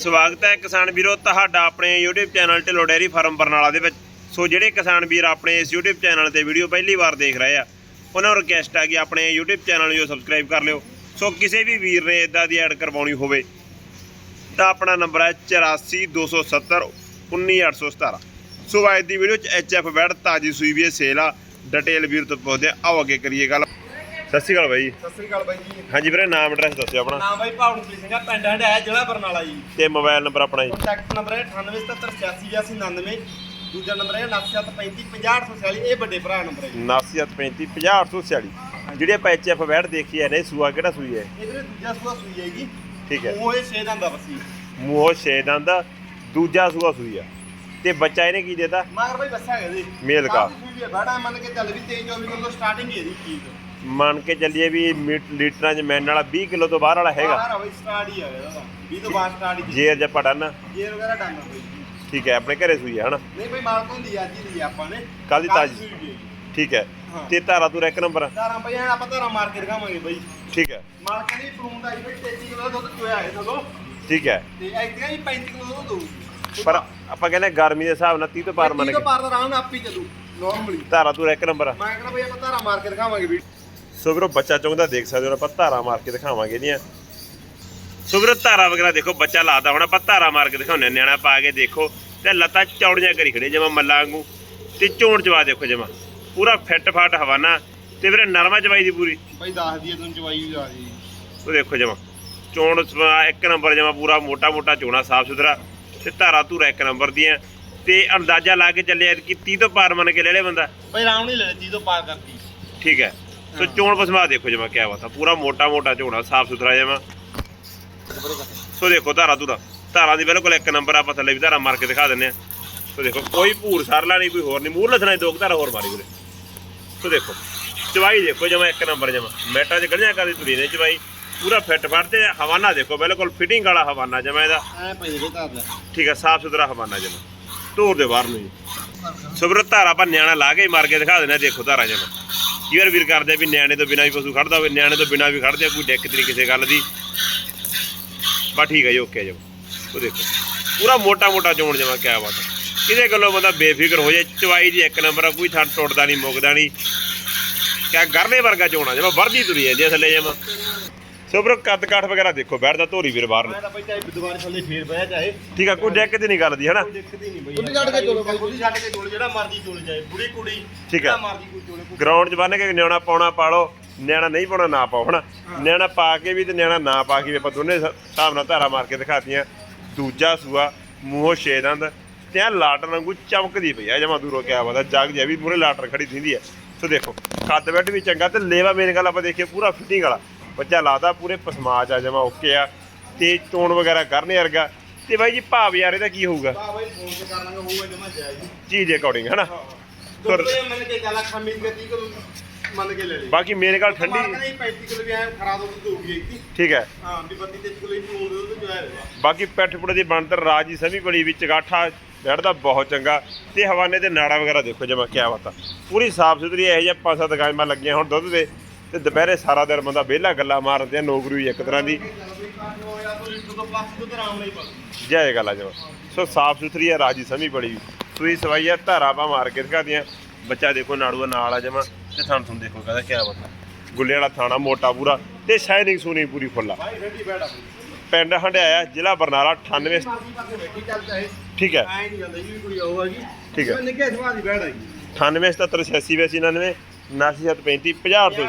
ਸਵਾਗਤ ਹੈ ਕਿਸਾਨ ਵੀਰੋ, ਤੁਹਾਡਾ ਆਪਣੇ YouTube channel Dhillon dairy farm Barnala ਦੇ ਵਿੱਚ। ਸੋ ਜਿਹੜੇ ਕਿਸਾਨ ਵੀਰ ਆਪਣੇ ਇਸ YouTube ਚੈਨਲ ਤੇ ਵੀਡੀਓ ਪਹਿਲੀ ਵਾਰ ਦੇਖ ਰਹੇ ਆ, ਉਹਨਾਂ ਨੂੰ ਰਿਕਵੈਸਟ ਆ ਕਿ ਆਪਣੇ YouTube ਚੈਨਲ ਨੂੰ ਸਬਸਕ੍ਰਾਈਬ ਕਰ ਲਿਓ। ਸੋ ਕਿਸੇ ਵੀ ਵੀਰ ਨੇ ਇਦਾਂ ਦੀ ਐਡ ਕਰਵਾਉਣੀ ਹੋਵੇ, ਤਾਂ ਆਪਣਾ ਨੰਬਰ ਹੈ 8427 19817 ਸੋ ਅੱਜ ਦੀ ਵੀਡੀਓ ਚ ਐਚਐਫ ਬੈਡ ਤਾਜੀ ਸੂਈ ਵੀ ਹੈ, ਸੇਲ ਆ ਡਿਟੇਲ ਵੀਰ ਤੋਂ ਪੁੱਛਦੇ ਆ। ਆਓ ਅੱਗੇ ਕਰੀਏ ਗੱਲ। ਸਤਿ ਸ਼੍ਰੀ ਅਕਾਲ ਬਾਈ। ਸਤਿ ਸ੍ਰੀ ਅਕਾਲ ਬਾਈ ਜੀ। ਹਾਂਜੀ ਵੀਰੇ ਨਾਮ ਐਡਰੈਸ ਦੱਸਿਓ ਆਪਣਾ। ਨਾਮ ਬਾਈ ਭਾਵਨਪ੍ਰੀਤ ਸਿੰਘ ਆ ਪਿੰਡ ਹੰਡਾਇਆ ਜ਼ਿਲ੍ਹਾ ਬਰਨਾਲਾ ਜੀ। ਤੇ ਮੋਬਾਈਲ ਨੰਬਰ ਆਪਣਾ ਜੀ। ਕੰਟੈਕਟ ਨੰਬਰ ਹੈ 9877868299 ਦੂਜਾ ਨੰਬਰ ਹੈ 9735500846 ਇਹ ਵੱਡੇ ਭਰਾ ਨੰਬਰ ਹੈ ਜੀ। 9735 ਜਿਹੜੇ ਆਪਾਂ ਐਚਐਫ ਬੈਡ ਦੇਖੀ ਹੈ ਨੇ ਸੂਆ ਕਿਹੜਾ ਸੂਈ ਹੈ? ਇਹਦੇ ਵਿੱਚ ਦੂਜਾ ਸੂਆ ਸੂਈ ਹੈਗੀ ਠੀਕ ਹੈ। ਉਹ ਇਹ 6 ਦੰਦ ਦਾ ਬਸੀ ਮੂੰਹੋਂ ਛੇ ਦੰਦ ਆ, ਦੂਜਾ ਸੂਆ ਸੂਈ ਆ। ਤੇ ਬੱਚਾ ਇਹਨੇ ਕੀ ਦੇਤਾ? ਮਗਰ ਬਾਈ ਦੱਸਿਆ ਗਿਆ ਜੀ। ਮੇਲ ਕਾ। ਹੈ ਬੜਾ ਮੰਨ ਕੇ ਚੱਲ ਵੀ 23 24 ਕਿਲੋ ਸਟਾਰਟਿੰਗ ਹੈ ਇਹਦੀ ਚੀਜ਼ ਮੰਨ ਕੇ ਚੱਲੀਏ ਵੀ ਮੀਟ ਲੀਟਰਾਂ 'ਚ ਮੈਨ ਵਾਲਾ 20 ਕਿਲੋ ਤੋਂ ਬਾਹਰ ਵਾਲਾ ਹੈਗਾ। ਬਾਹਰ ਆ ਬਾਈ ਸਟਾਰਟ ਹੀ ਆ ਇਹਦਾ 20 ਤੋਂ ਬਾਅਦ ਸਟਾਰਟ ਹੀ ਜੇਰ ਜੱਪਾ ਡਨ। ਜੇਰ ਵਗੈਰਾ ਡਨ ਆ ਜੀ। ਠੀਕ ਹੈ ਆਪਣੇ ਘਰੇ ਸੂਈ ਹੈ ਹਨਾ? ਨਹੀਂ ਬਾਈ ਮਾਲਕ ਹੁੰਦੀ ਅੱਜ ਹੀ ਲਈ ਆਪਾਂ ਨੇ। ਕੱਲ੍ਹ ਦੀ ਤਾਜ਼ੀ। ਸੂਈ ਹੋਈ ਹੈ ਜੀ। ਠੀਕ ਹੈ। ਹਾਂ। ਤੇ ਧਾਰਾ ਤੂੰ ਇੱਕ ਨੰਬਰ। ਧਾਰਾਂ ਬਈ ਐਨ ਆਪਾਂ ਧਾਰਾਂ ਮਾਰ ਕੇ ਬਾਈ। ਠੀਕ ਹੈ। ਮਾਲਕਾਂ ਦੀ ਫਰੂਮ ਦਾ ਬਈ 33 ਕਿਲੋ ਦਾ ਦੁੱਧ ਚੋਇਆ ਹੈ ਥੱਲੋਂ ਠੀਕ ਹੈ। ਤੇ ਐਤਕਾਂ ਹੀ 35 ਕਿਲੋ ਦਾ ਦੁੱਧ ਦਊਗੀ ਪਰ ਆਪਾਂ ਕਹਿੰਦੇ ਗਰਮੀ ਦੇ ਹਿਸਾਬ ਨਾਲ 30 ਤੋਂ ਪਾਰ ਮੰਨ ਤੋਂ ਕੇ। ਪਾਰ ਦਾ ਆਰਾਮ ਨਾਲ ਆਪੀ ਚੱਲੂ ਨਾਰਮਲੀ ਧਾਰਾ ਤੂੰ ਇੱਕ ਨੰਬਰ। ਆ ਮੈਂ ਕਹਿੰਦਾ ਬਈ ਆਪਾਂ ਧਾਰਾਂ ਮਾਰ ਕੇ ਦਿਖਾਵਾਂਗੇ ਵੀ ਸੋ ਵੀਰੋ ਬੱਚਾ ਚੁੰਗਦਾ ਦੇਖ ਸਕਦੇ ਹੋ ਆਪਾਂ ਧਾਰਾ ਮਾਰ ਕੇ ਦਿਖਾਵਾਂਗੇ ਇਹਦੀਆਂ। ਸੋ ਵੀਰੋ ਧਾਰਾ ਵਗੈਰਾ ਦੇਖੋ ਬੱਚਾ ਲਾਦਾ ਹੁਣ ਆਪਾਂ ਧਾਰਾ ਮਾਰ ਕੇ ਦਿਖਾਉਂਦੇ ਨਿਆਣਾ ਪਾ ਕੇ ਦੇਖੋ। ਤੇ ਲੱਤਾਂ ਚੌੜੀਆਂ ਕਰੀ ਖੜੇ ਜਮਾ ਮੱਲਾ ਵਾਂਗੂ। ਤੇ ਚੋਣ ਚਵਾ ਦੇਖੋ ਜਮਾ। ਪੂਰਾ ਫਿੱਟ ਫਾਟ ਹਵਾਨਾ। ਤੇ ਵੀਰੇ ਨਰਮਾ ਚਵਾਈ ਦੀ ਪੂਰੀ। ਬਈ ਦੱਸ ਦਈਏ ਤੁਹਾਨੂੰ ਚਵਾਈ ਵੀ ਆ ਜੀ ਉਹ ਦੇਖੋ ਜਮਾ। ਚੋਣ ਇੱਕ ਨੰਬਰ ਜਮਾ ਪੂਰਾ ਮੋਟਾ ਮੋਟਾ ਚੋਣਾ ਸਾਫ਼ ਸੁਥਰਾ। ਤੇ ਧਾਰਾ ਧੂਰਾ ਇੱਕ ਨੰਬਰ ਦੀਆਂ। ਤੇ ਅੰਦਾਜ਼ਾ ਲਾ ਕੇ ਚੱਲਿਆ ਕਿ 30 ਤੋਂ ਪਾਰ ਮੰਨ ਕੇ ਲੈ ਲੈ ਬੰਦਾ। ਬਈ ਆਰਾਮ ਨਹੀਂ ਲੈ ਜੀ ਤੋਂ ਪਾਰ ਕਰਤੀ। ਠੀਕ ਹੈ। ਸੋ ਚੋਣ ਪਸਮਾ ਦੇਖੋ ਜਮਾ ਕਿਆ ਬਾਤ। ਆ ਪੂਰਾ ਮੋਟਾ ਮੋਟਾ ਝੋਣਾ ਸਾਫ਼ ਸੁਥਰਾ ਜਮਾ ਸੋ ਦੇਖੋ ਧਾਰਾ ਧੂਰਾ। ਧਾਰਾ ਦੀ ਬਿਲਕੁਲ ਇੱਕ ਨੰਬਰ ਆਪਾਂ ਥੱਲੇ ਵੀ ਧਾਰਾ ਮਾਰ ਕੇ ਦਿਖਾ ਦਿੰਨੇ ਆ। ਸੋ ਦੇਖੋ ਕੋਈ ਭੂਰ ਸਰਲਾ ਨਹੀਂ ਕੋਈ ਹੋਰ ਨਹੀਂ। ਮੂਰ ਲਸਣਾ ਦੋ ਧਾਰਾ ਹੋਰ ਮਾਰੀ ਵੀਰੇ। ਸੋ ਦੇਖੋ ਚਵਾਈ ਦੇਖੋ ਜਮਾ ਇੱਕ ਨੰਬਰ ਜਮਾ। ਮੈਟਾਂ 'ਚ ਗੜੀਆਂ ਕਰਦੀ ਤੁਰੀ ਨੇ ਚਵਾਈ। ਪੂਰਾ ਫਿੱਟ ਫੜ ਤੇ ਹਵਾਨਾ ਦੇਖੋ ਬਿਲਕੁਲ ਫਿਟਿੰਗ ਵਾਲਾ ਹਵਾਨਾ ਜਮਾ ਇਹਦਾ। ਠੀਕ ਹੈ ਸਾਫ਼ ਸੁਥਰਾ ਹਵਾਨਾ ਜਮਾ। ਧੂਰ ਦੇ ਬਾਹਰ ਨੂੰ ਜੀ। ਸੁਬਰ ਧਾਰਾ ਆਪਾਂ ਨਿਆਣਾ ਲਾ ਕੇ ਹੀ ਮਾਰ ਕੇ ਦਿਖਾ ਦੇਣਾ ਦੇਖੋ ਧਾਰਾ ਜਮਾ। ਕੀ ਵੀਰ ਕਰਦੇ ਆ ਵੀ ਨਿਆਣੇ ਤੋਂ ਬਿਨਾ ਵੀ ਪਸ਼ੂ ਖੜਦਾ ਹੋਵੇ, ਨਿਆਣੇ ਤੋਂ ਬਿਨਾ ਵੀ ਖੜਦੇ ਕੋਈ ਦਿੱਕਤ ਨਹੀਂ ਕਿਸੇ ਗੱਲ ਦੀ। ਬਾ ਠੀਕ ਹੈ ਜੀ ਓਕੇ ਜਾਓ ਉਹ ਦੇਖੋ, ਪੂਰਾ ਮੋਟਾ ਮੋਟਾ ਚੋਣ ਜਮਾ, ਕਿਆ ਬਾਤ ਹੈ ਇਹਦੇ ਗੱਲੋਂ ਬੰਦਾ ਬੇਫਿਕਰ ਹੋ ਜਾਏ, ਚਵਾਈ ਦੀ ਇੱਕ ਨੰਬਰ ਆ, ਕੋਈ ਥਾਂ ਟੁੱਟਦਾ ਨਹੀਂ, ਮੁੱਕਦਾ ਨਹੀਂ। ਕਿਆ ਗਰਲੇ ਵਰਗਾ ਚੋਣਾ ਜਮਾ ਵਰਦੀ ਤੁਰੀ ਜਾਂਦੀ ਥੱਲੇ ਜਮਾ। ਸੁਬਰ ਕੱਦ ਕਾਠ ਵਗੈਰਾ ਦੇਖੋ ਬੈਠਦਾ ਧੋਰੀ ਵੀਰ ਬਾਹਰ ਨੂੰ। ਮੈਂ ਤਾਂ ਬਈ ਚਾਹੇ ਦੁਬਾਰੇ ਥੱਲੇ ਫੇਰ ਬਹਿ ਚਾਹੇ ਠੀਕ ਆ ਕੋਈ ਦਿੱਕਤ ਹੀ ਨਹੀਂ ਗੱਲ ਦੀ ਹਨਾ? ਕੋਈ ਦਿੱਕਤ ਹੀ ਨਹੀਂ ਬਈ ਛੱਡ ਕੇ ਚੋਲੋ ਬਈ। ਕੁੱਤੀ ਛੱਡ ਕੇ ਚੋਲੋ ਜਿਹੜਾ ਮਰਜ਼ੀ ਚੋਲ ਜਾਏ ਬੁੜੀ ਕੁੜੀ ਠੀਕ ਜਿਹੜਾ ਹੈ। ਮਰਜ਼ੀ ਕੋਈ ਚੋਲੇ ਕੋਈ ਗਰਾਊਂਡ 'ਚ ਬੰਨ ਕੇ ਨਿਆਣਾ ਪਾਉਣਾ ਪਾ ਲਓ ਨਿਆਣਾ ਨਹੀਂ ਪਾਉਣਾ ਨਾ ਪਾਓ ਹਨਾ? ਨਿਆਣਾ ਪਾ ਕੇ ਵੀ ਤੇ ਨਿਆਣਾ ਨਾ ਪਾ ਕੇ ਵੀ ਆਪਾਂ ਦੋਨੇ ਸ- ਹਿਸਾਬ ਨਾਲ ਧਾਰਾ ਮਾਰ ਕੇ ਦਿਖਾਤੀਆਂ। ਦੂਜਾ ਸੂਆ ਮੂੰਹੋਂ ਛੇ ਦੰਦ ਤੇ ਆ ਲਾਟਰ ਵਾਂਗੂ ਚਮਕਦੀ ਪਈ ਆ ਜਮਾ ਦੂਰੋਂ ਕਿਆ ਪਤਾ ਜਗ ਜਿਹਾ ਵੀ ਮੂਰੇ ਲਾਟਰ ਖੜੀ ਥੀਂਦੀ ਹੈ ਸੋ ਦੇਖੋ ਕੱਦ ਬੈੱਡ ਵੀ ਚੰਗਾ ਤੇ ਲੇਵਾ ਮੇਨ ਗੱਲ ਆਪਾਂ ਦੇਖੀਏ ਪੂਰਾ ਫਿਟਿੰਗ ਵਾਲਾ। ਬੱਚਾ ਲਾਦਾ ਪੂਰੇ ਪਸਮਾਜ ਆ ਜਮਾ ਓਕੇ ਆ। ਤੇ ਚੋਣ ਵਗੈਰਾ ਕਰਨੇ ਵਰਗਾ। ਤੇ ਬਾਈ ਜੀ ਭਾਵ ਯਾਰ ਇਹਦਾ ਕੀ ਹੋਊਗਾ? ਆ ਬਈ ਫੋਨ ਤੇ ਕਰ ਲਾਂਗੇ ਹੋਊਗਾ ਜਮਾ ਜਾਏਗੀ ਚੀਜ਼ ਦੇ ਅਕੋਰਡਿੰਗ ਹਨਾ ਦੁੱਧ ਤੇ ਮੰਨ ਕੇ ਗੱਲ ਖਾਮੀ ਦੀ 30 ਕਿਲੋ ਮੰਨ ਕੇ ਲੈ ਲਈ। ਬਾਕੀ ਠੰਡੀ ਨਹੀਂ 35 ਕਿਲੋ ਵੀ ਐ ਖਰਾ ਦੁੱਧ ਦਊਗੀ ਇੱਕ ਠੀਕ ਹੈ। ਹਾਂ ਵੀ 32 ਤੇ ਕਿਲੋ ਹੀ ਫੋਨ ਦੇ ਦੁੱਧ ਬਾਕੀ ਦੀ ਬਣਤਰ ਰਾਜ ਦੀ ਸਮੀ ਬੜੀ ਵਿੱਚ ਗਾਠਾ ਬੈਠਦਾ ਬਹੁਤ ਚੰਗਾ। ਤੇ ਹਵਾਨੇ ਤੇ ਨਾੜਾ ਵਗੈਰਾ ਦੇਖੋ ਜਮਾ ਕਿਆ ਬਾਤ ਆ। ਪੂਰੀ ਸਾਫ਼ ਸੁਥਰੀ ਇਹੋ ਜਿਹਾ ਪੰਜ ਸੱਤ ਗਾਇਮਾਂ ਲੱਗੀਆਂ ਹੁਣ ਦੁੱਧ ਦੇ। ਤੇ ਦੁਪਹਿਰੇ ਸਾਰਾ ਦਿਨ ਬੰਦਾ ਵਿਹਲਾ ਗੱਲਾਂ ਮਾਰਦੇ ਆ ਨੌਕਰੀ ਇੱਕ ਤਰ੍ਹਾਂ ਦੀ। ਜੈ ਗੱਲ ਆ ਜਮਾ ਸੋ ਸਾਫ਼ ਸੁਥਰੀ ਆ ਰਾਜੀ ਸਮੀ ਬੜੀ। ਸੂਈ ਸਵਾਈ ਆ ਧਾਰਾ ਪਾ ਮਾਰ ਕੇ ਦਿਖਾਦੀਆਂ ਬੱਚਾ ਦੇਖੋ ਨਾੜੂਆ ਨਾਲ ਆ ਜਮਾ ਤੇ ਥਣ ਥਣ ਦੇਖੋ ਕਹਿੰਦਾ ਕਿਆ ਬਾਤ ਆ। ਗੁੱਲੇ ਵਾਲਾ ਥਾਣਾ ਮੋਟਾ ਪੂਰਾ ਤੇ ਸ਼ਾਈਨਿੰਗ ਸੂਨੀ ਪੂਰੀ ਫੁੱਲ ਪਿੰਡ ਹੰਡਿਆਇਆ ਜ਼ਿਲ੍ਹਾ ਬਰਨਾਲਾ 98 ਮਾਸੀ ਪਾਸੇ ਬੈਠੀ ਚੱਲ ਚਾਹੇ ਠੀਕ ਹੈ। ਠੀਕ ਹੈ। ਨਿੱਕੇ ਸਵਾਦ ਦੀ ਬੈਠ ਹੈਗੀ 98 77 86 99 97 35 50 ਤੋਂ